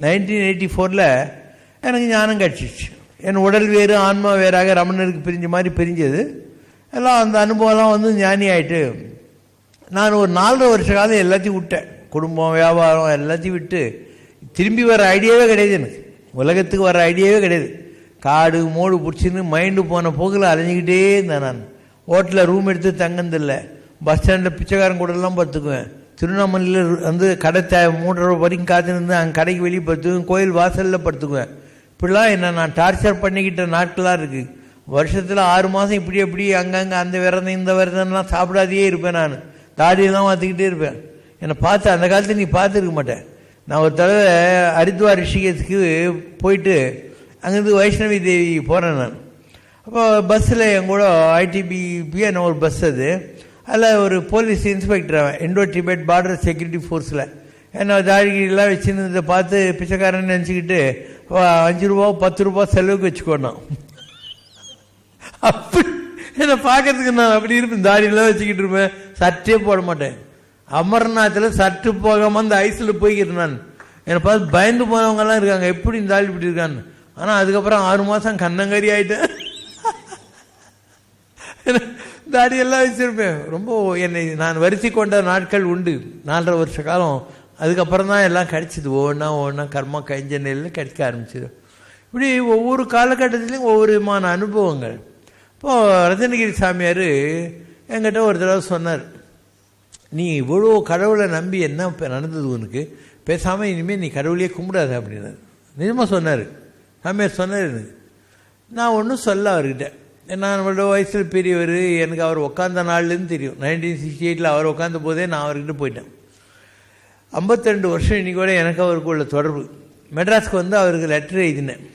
Nineteen eighty ஃபோரில் எனக்கு ஞானம் கிடச்சிச்சு. என் உடல் வேறு ஆன்மா வேறாக ரமணருக்கு பிரிஞ்ச மாதிரி பிரிஞ்சது. எல்லாம் அந்த அனுபவம்லாம் வந்து ஞானி ஆகிட்டு நான் ஒரு நாலரை வருஷ காலம் எல்லாத்தையும் விட்டேன். குடும்பம் வியாபாரம் எல்லாத்தையும் விட்டு திரும்பி வர ஐடியாவே கிடையாது எனக்கு. உலகத்துக்கு வர ஐடியாவே கிடையாது. காடு மோடு பிடிச்சின்னு மைண்டு போன போக்கில் அலைஞ்சிக்கிட்டே இருந்தேன் நான். ஹோட்டலில் ரூம் எடுத்து தங்கினதில்லை. பஸ் ஸ்டாண்டில் பிச்சைக்காரன் கூடலாம் பார்த்துக்குவேன். திருவண்ணாமலையில் வந்து கடை தே மூன்றரை வரைக்கும் காத்திருந்து அங்கே கடைக்கு வெளியே படுத்துக்குவேன் கோயில் வாசலில் படுத்துக்குவேன். இப்படிலாம் என்ன நான் டார்ச்சர் பண்ணிக்கிட்ட நாட்களாக இருக்குது வருஷத்தில் ஆறு மாதம் இப்படி எப்படி அங்கங்கே அந்த விரதம் இந்த விரதம்லாம் சாப்பிடாதையே இருப்பேன் நான். தாடியெல்லாம் பார்த்துக்கிட்டே இருப்பேன். என்னை பார்த்து அந்த காலத்தில் நீ பார்த்துருக்க மாட்டேன் நான் ஒரு தடவை ஹரித்வார் ரிஷிகேஷுக்கு போயிட்டு அங்கேருந்து வைஷ்ணவி தேவி போகிறேன் நான். அப்போ பஸ்ஸில் என் கூட ஐடிபிபின்னு ஒரு பஸ் அது. அதில் ஒரு போலீஸ் இன்ஸ்பெக்டர் அவன். இண்டோ டிபேட் பார்டர் செக்யூரிட்டி ஃபோர்ஸில் ஏன்னா தாழ்கிரிலாம் வச்சுருந்ததை பார்த்து பிச்சைக்காரன் நினச்சிக்கிட்டு அஞ்சு ரூபா பத்து ரூபா செலவுக்கு வச்சுக்கோணும் அப்படி என்னை பார்க்கறதுக்கு நான் அப்படி இருப்பேன். தாடியெல்லாம் வச்சுக்கிட்டு இருப்பேன். சட்டே போட மாட்டேன். அமர்நாத்தில் சட்டு போகாமல் அந்த ஐஸில் போய்க்கிறேன் நான். என்னை பார்த்து பயந்து போனவங்கலாம் இருக்காங்க. எப்படி இந்த ஆள் இப்படி இருக்கான்னு. ஆனால் அதுக்கப்புறம் ஆறு மாதம் கண்ணங்கறி ஆயிட்டேன். தாடியெல்லாம் வச்சிருப்பேன். ரொம்ப என்னை நான் வருத்தி கொண்ட நாட்கள் உண்டு. நாலரை வருஷ காலம். அதுக்கப்புறம் தான் எல்லாம் கிடச்சிது. ஒவ்வொன்றா ஒவ்வொன்றா கர்மா கஞ்ச நெல்லில் கிடைக்க ஆரம்பிச்சிது. இப்படி ஒவ்வொரு காலகட்டத்திலையும் ஒவ்வொரு விதமான அனுபவங்கள். இப்போது ரத்தனகிரி சாமியார் என்கிட்ட ஒரு தடவை சொன்னார். நீ இவ்வளோ கடவுளை நம்பி என்ன இப்போ நடந்தது உனக்கு? பேசாமல் இனிமேல் நீ கடவுளையே கும்பிடாத அப்படின்னாரு. நிஜமாக சொன்னார். சாமியார் சொன்னார் எனக்கு. நான் ஒன்றும் சொல்ல அவர்கிட்ட. நான் அவரோட வயசில் பெரியவர் எனக்கு அவர் உட்காந்த நாள்லேருந்து தெரியும். நைன்டீன் சிக்ஸ்டி எயிட்டில் அவர் உட்காந்த போதே நான் அவர்கிட்ட போயிட்டேன். ஐம்பத்திரெண்டு வருஷம் இன்றைக்கி கூட எனக்கு அவருக்கு உள்ள தொடர்பு. மெட்ராஸ்க்கு வந்து அவருக்கு லெட்டர் எழுதினேன்.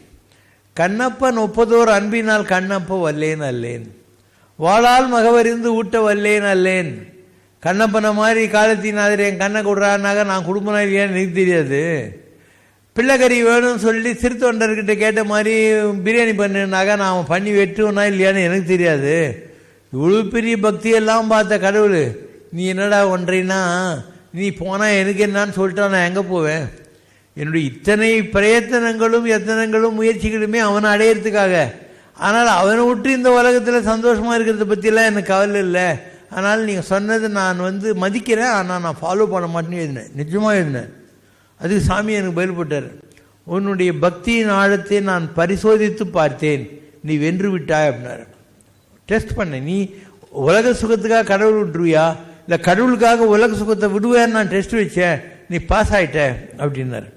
கண்ணப்பன் ஒப்பதோர் அன்பினால் கண்ணப்ப வல்லேன் அல்லேன். வாளால் மகவறிந்து ஊட்ட வல்லேன் அல்லேன். கண்ணப்பனை மாதிரி காலத்தினாதர் என் கண்ணை கொடுறான்னாக நான் குடும்பம் இல்லையான்னு எனக்கு தெரியாது. பிள்ளைக்கறி வேணும்னு சொல்லி சிறு தொண்டர்கிட்ட கேட்ட மாதிரி பிரியாணி பண்ணுனாக்கா நான் பண்ணி வெட்டுவேனா இல்லையான்னு எனக்கு தெரியாது. இவ்வளோ பெரிய பக்தியெல்லாம் பார்த்த கடவுள் நீ என்னடா ஒன்றைனா நீ போனால் எனக்கு என்னான்னு சொல்லிட்டா நான் எங்கே போவேன்? என்னுடைய இத்தனை பிரயத்தனங்களும் எத்தனங்களும் முயற்சிகளுமே அவனை அடையிறதுக்காக. ஆனால் அவனை விட்டு இந்த உலகத்தில் சந்தோஷமாக இருக்கிறத பற்றிலாம் எனக்கு கவலை இல்லை. ஆனால் நீங்கள் சொன்னது நான் வந்து மதிக்கிறேன். ஆனால் நான் ஃபாலோ பண்ண மாட்டேன்னு எழுதினேன். நிஜமாக எழுதினேன். அதுக்கு சாமி எனக்கு பதில்பட்டார் உன்னுடைய பக்தியின் ஆழத்தை நான் பரிசோதித்து பார்த்தேன். நீ வென்று விட்டாய் அப்படின்னாரு. டெஸ்ட் பண்ண. நீ உலக சுகத்துக்காக கடவுள் விட்டுருவியா? இல்லை கடவுளுக்காக உலக சுகத்தை விடுவேன்னு நான் டெஸ்ட் வச்சேன். நீ பாஸ் ஆயிட்ட அப்படின்னாரு.